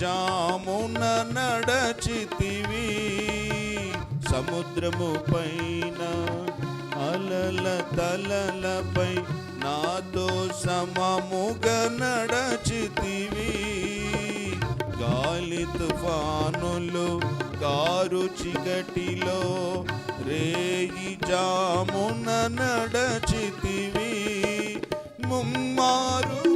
జామున నడచితివి సముద్రము పైన అలల తలలపై నాతో సమముగ నడచితివి. గాలి తుఫానులు కారు చికటిలో రేయి జామున నడచితివి. ముమ్మారు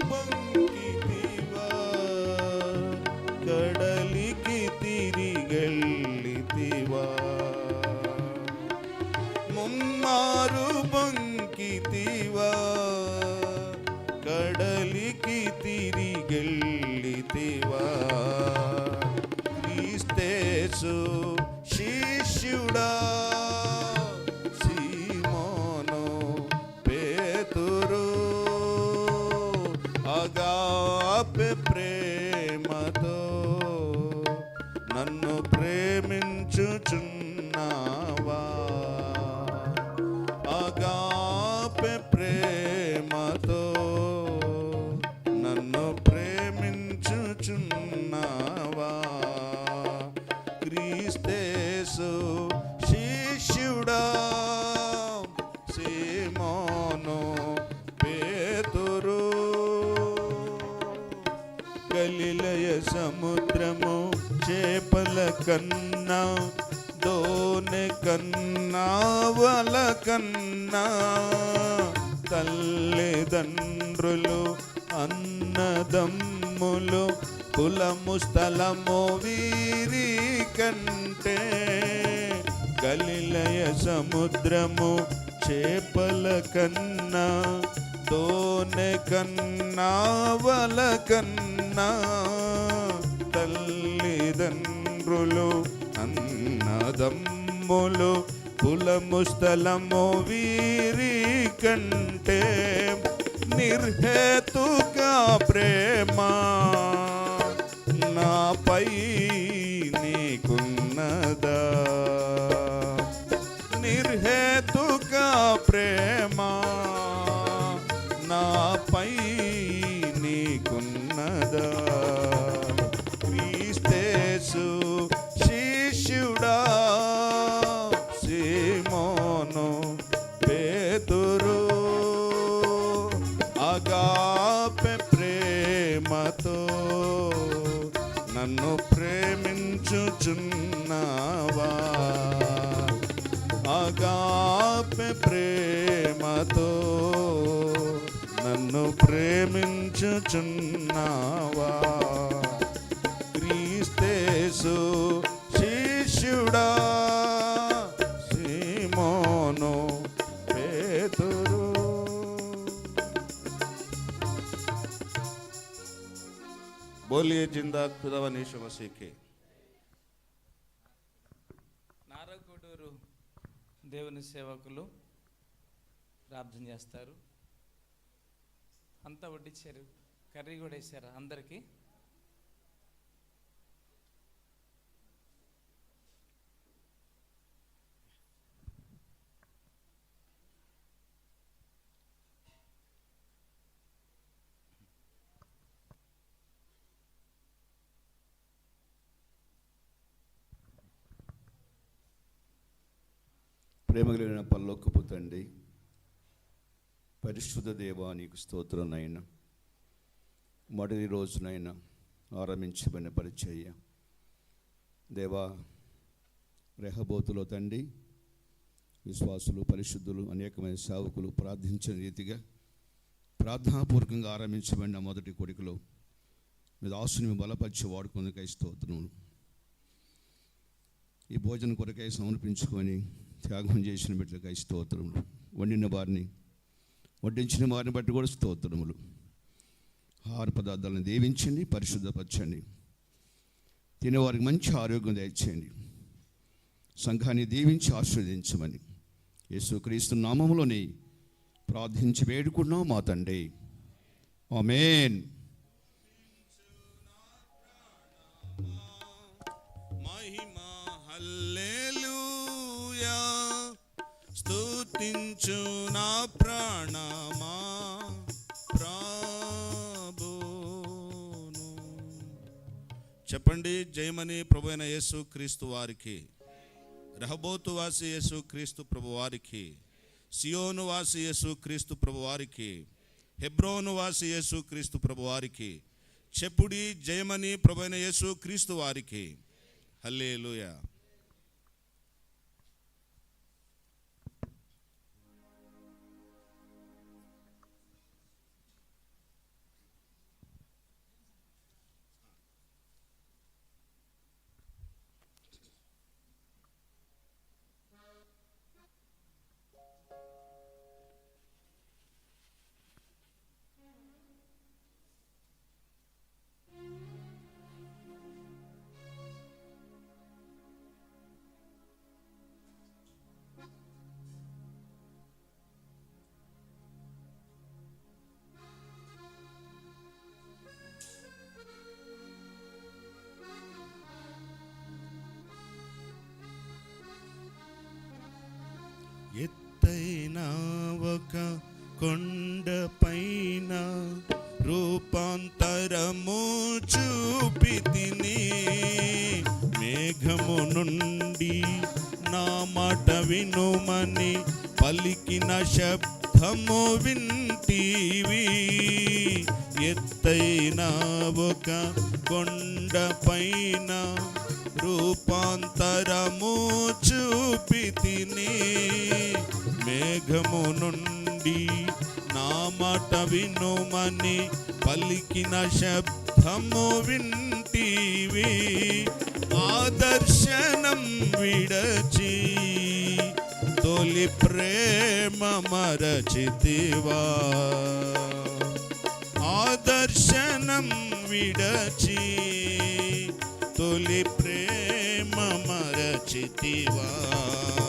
ముమ్మారు కంటే గలిలయ సముద్రము చేపల కన్నా దోనె కన్నా వల కన్నా తల్లిదండ్రులు అన్నదమ్ములు కులము స్థలము వీరి కంటే నిర్హేతుగా ప్రేమ. నాపై ప్రేమ నాపై నీకున్నదా? క్రీస్తేసు శిష్యుడా సీమోను పేతురు అగాపె ప్రేమతో నన్ను ప్రేమించుచున్నావా? కాపే ప్రేమతో నన్ను ప్రేమించుచున్నావా క్రీస్తేసు శిష్యుడా బోలియే జిందా పిదవనీషు మసీకే ప్రార్థన చేస్తారు. అంతా వడ్డించారు కర్రీ కూడా వేసారు అందరికీ. ప్రేమ కలిగిన పరలోకపు తండ్రి పరిశుద్ధ దేవా నీకు స్తోత్రం నాయన. మొదటి రోజునైనా ఆరంభించబడిన పరిచర్య. దేవా రెహబోతులో తండ్రి విశ్వాసులు పరిశుద్ధులు అనేకమైన సేవకులు ప్రార్థించిన రీతిగా ప్రార్థనాపూర్వకంగా ఆరంభించబడిన మొదటి కొడుకులో మీద ఆశుని బలపరిచి వాడుకుందుకై స్తోత్రములు. ఈ భోజనం కొరకై సమర్పించుకొని త్యాగం చేసిన బిడ్డలకై స్తోత్రములు. వండిన వారిని వడ్డించిన వారిని బట్టి కూడా స్తోత్రములు. ఆహార పదార్థాలను దేవించండి పరిశుద్ధపరచండి. తినేవారికి మంచి ఆరోగ్యం దయచేయండి. సంఘాన్ని దీవించి ఆశీర్వదించమని యేసుక్రీస్తు నామములోని ప్రార్థించి వేడుకున్నాం మా తండ్రి. ఆమెన్. స్తుతించు నా ప్రాణమా ప్రాబోను. చెప్పండి జయమని ప్రభు అయిన యేసు క్రీస్తు వారికి రహబోతు వాసి యేసు క్రీస్తు ప్రభు వారికి సియోను వాసి యేసు క్రీస్తు ప్రభు వారికి హెబ్రోను వాసి యేసు క్రీస్తు ప్రభు వారికి చెప్పుడి జయమని ప్రభు అయిన యేసు క్రీస్తు వారికి. హల్లేలుయా. ఎత్తైన ఒక కొండ పైన రూపాంతరము చూపితిని. మేఘము నుండి నా మాట వినుమని పలికిన శబ్దము వింటివి. ఎత్తైన ఒక కొండ పైన రూపాంతరము చూపితిని. మేఘము నుండి నా మాట వినుమని పలికిన శబ్దము వింటివి. ఆదర్శనం విడచి తొలి ప్రేమ మరచితివా. ఆదర్శనం విడచి తొలి ప్రేమ చితివా?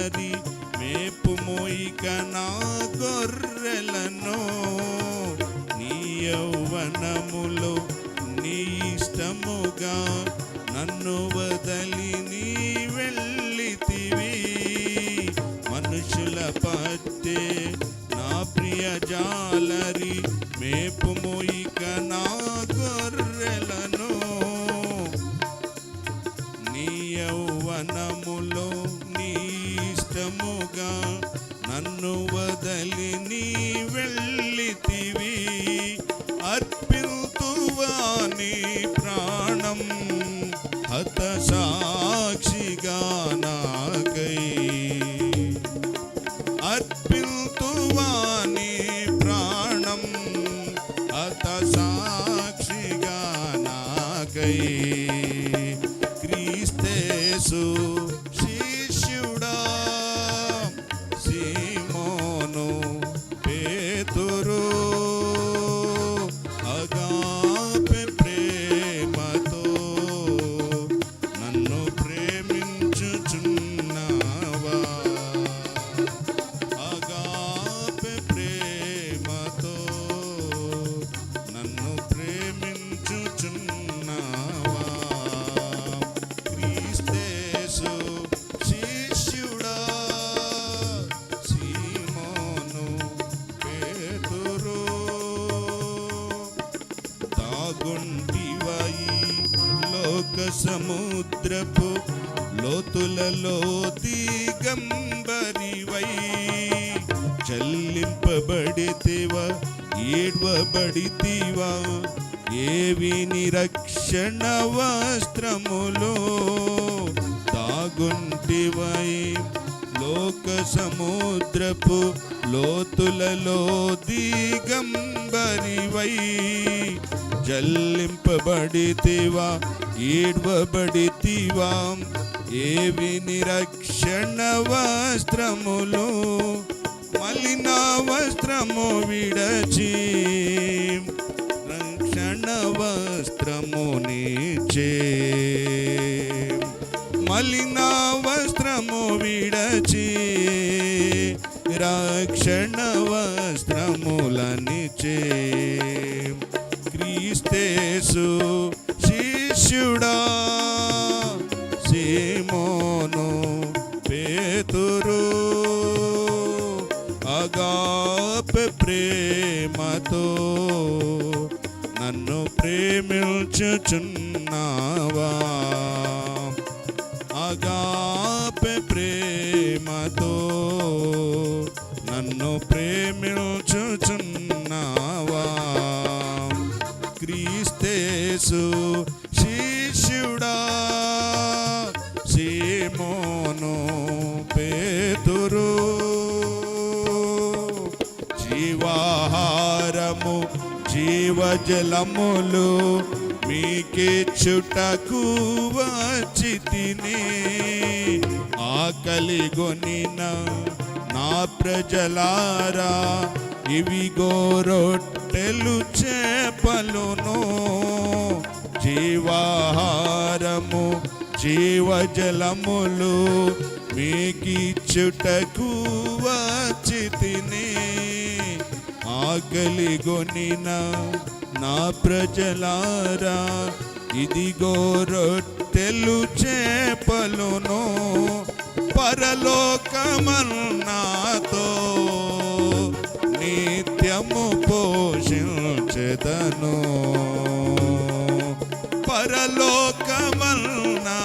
జాలరి మేపు మోయిక నా గొర్రెలను. నీ యౌవనములో నీ ఇష్టముగా నన్ను వదలి నీ వెళ్ళితివి. మనుషుల పట్టే నా ప్రియ జాలరి మేపు మోయిక నా Lord. చెల్లింపబడితివా ఏడ్వబడితివా ఏవి నిరక్షణ వస్త్రములో తాగుంటివై లోక సముద్రపు లోతులలో దిగంబరివై జల్లింపబడితివా ఈడ్వబడితివా ఏవి నిరక్షణ వస్త్రములో మలిన వస్త్రము విడచి రక్షణ వస్త్రము నీచే. మలిన వస్త్రము విడచి రక్షణ వస్త్రములనిచే. క్రీస్తేసు నన్ను ప్రేమించుచున్నావా? క్రీస్తేసు శిష్యుడా సీమోను పేతురు జీవాహారము జీవజలములు మీకిచ్చుటకు వచ్చి తిని ఆకలి గొనినా ప్రజలారా ఇవిగో రొట్టెలు చేపలును. జీవాహారము జీవజలములు మీకిచ్చుటకు వచ్చి తిని ఆకలి గొనిన నా ప్రజలారా ఇదిగో రొట్టెలు చేపలును. పరలోకమన్నాతో నిత్యము పోషించెదను. పరలోకమన్నా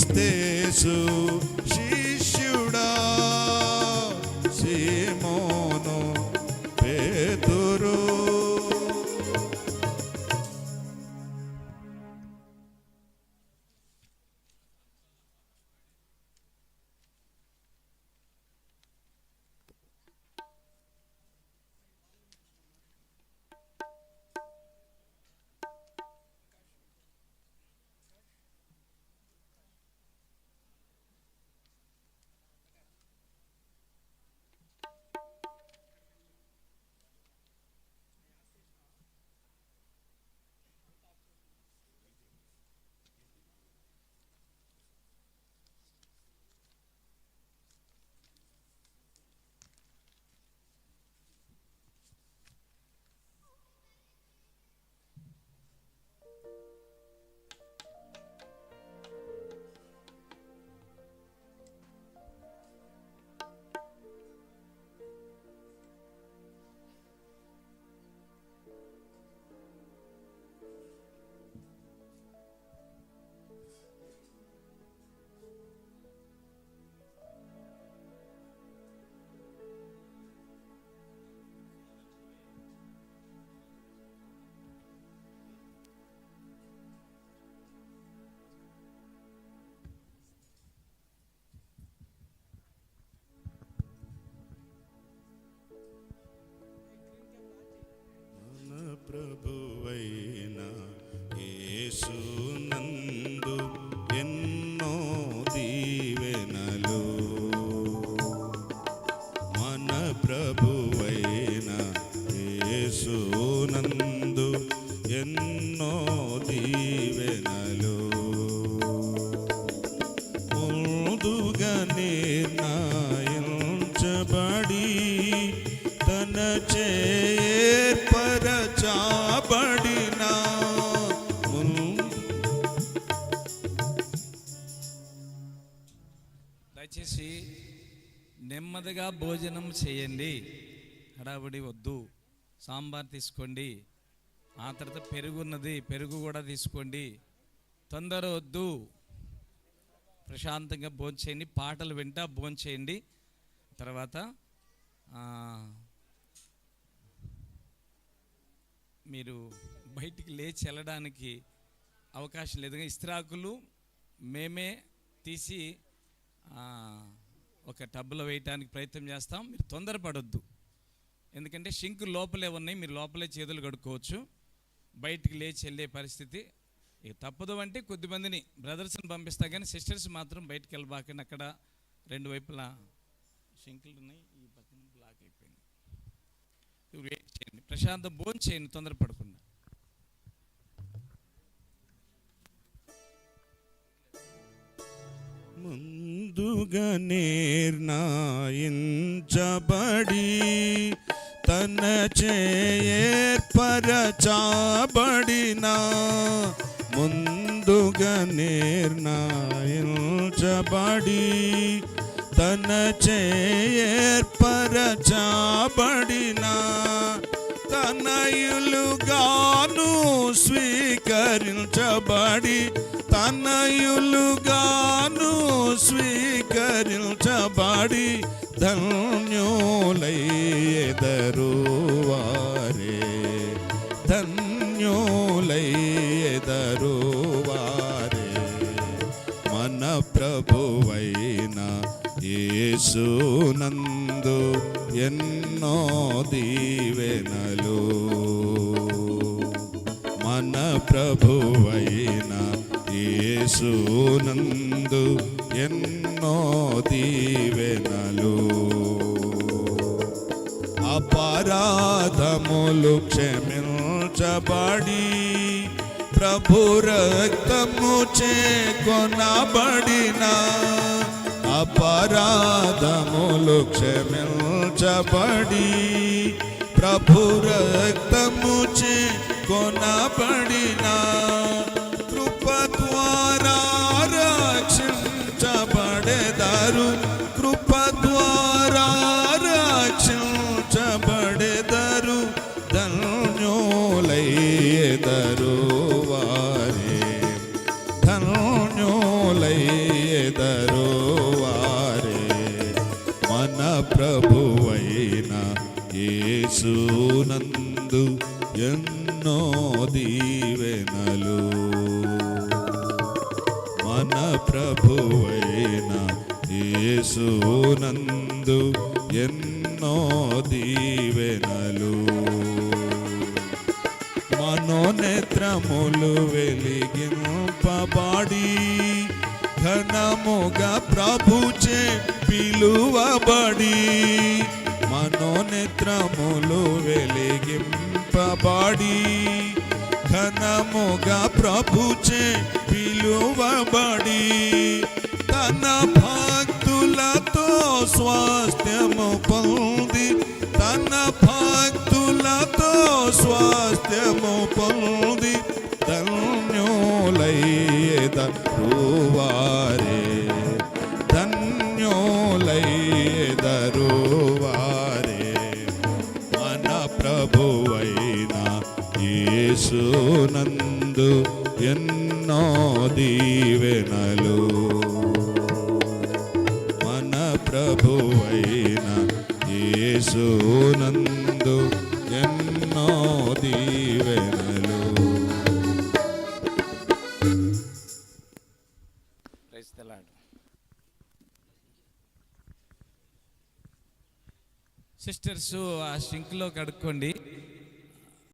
క్రీస్తేసు భోజనం చేయండి. హడావిడి వద్దు. సాంబార్ తీసుకోండి. ఆ తర్వాత పెరుగు ఉన్నది పెరుగు కూడా తీసుకోండి. తొందర వద్దు. ప్రశాంతంగా భోంచేయండి పాటలు వింటా భోంచేయండి తర్వాత మీరు బయటికి లేచి వెళ్ళడానికి అవకాశం లేదు. ఇస్త్రాకులు మేమే తీసి ఒక టబ్లో వేయటానికి ప్రయత్నం చేస్తాం. మీరు తొందరపడొద్దు. ఎందుకంటే షింక్ లోపలే ఉన్నాయి. మీరు లోపలే చేతులు కడుక్కోవచ్చు. బయటికి లేచి వెళ్ళే పరిస్థితి. ఇక తప్పదు అంటే కొద్దిమందిని బ్రదర్స్ని పంపిస్తా కానీ సిస్టర్స్ మాత్రం బయటికి వెళ్ళబాకండి. అక్కడ రెండు వైపులా షింకులు ఉన్నాయి ఈ పక్కన బ్లాక్ అయిపోయింది. ఇవి వెయిట్ చేయండి. ప్రశాంతం భోజనం చేయండి. తొందరపడకుండా. ముందుగా నేర్నాయించబడి తన చేర్పరచాబడిన ముందుగా నేర్నాయించబడి తన చేర్పరచాబడిన తనయులుగాను స్వీకరించబడి వాడి తనయులుగాను స్వీకరించబడి ధన్యులయ్యెదరు వారే ధన్యులయ్యెదరు వారే మన ప్రభువైన యేసునందు ఎన్నో దీవెనలు ప్రభువైన యేసునందు ఎన్నో దీవెనలు. అపరాధములు క్షమించబడి ప్రభు రక్తము చేకొనబడిన అపరాధములు క్షమించబడి ప్రభు రక్తము చే చేకొనబడిన కృప ద్వారా రక్షించబడెదారు కృప ద్వారా రక్షించబడెదరు ధన్యులయ్యెదరు వారే. ధన్యులయ్యెదరు వారే. మన ప్రభువైన యేసునందు ఎన్నో దీవెనలు. మన ప్రభువైన యేసునందు ఎన్నో దీవెనలు. మనోనేత్రములు వెలిగింపబడి ఘనముగా ప్రభుచే పిలువబడి మనోనేత్రములు పిలువబడి ఘనముగా ప్రభుచే పిలువబడి తన భక్తులతో స్వాస్థ్యము పొంది తన భక్తులతో స్వాస్థ్యము పొంది ధన్యులయ్యెదరు వారే ఎన్నో దీవెనలు. మన ప్రభువైన యేసునందు ఎన్నో దీవెనలు. సిస్టర్స్ ఆ సింక్లో కడుక్కోండి.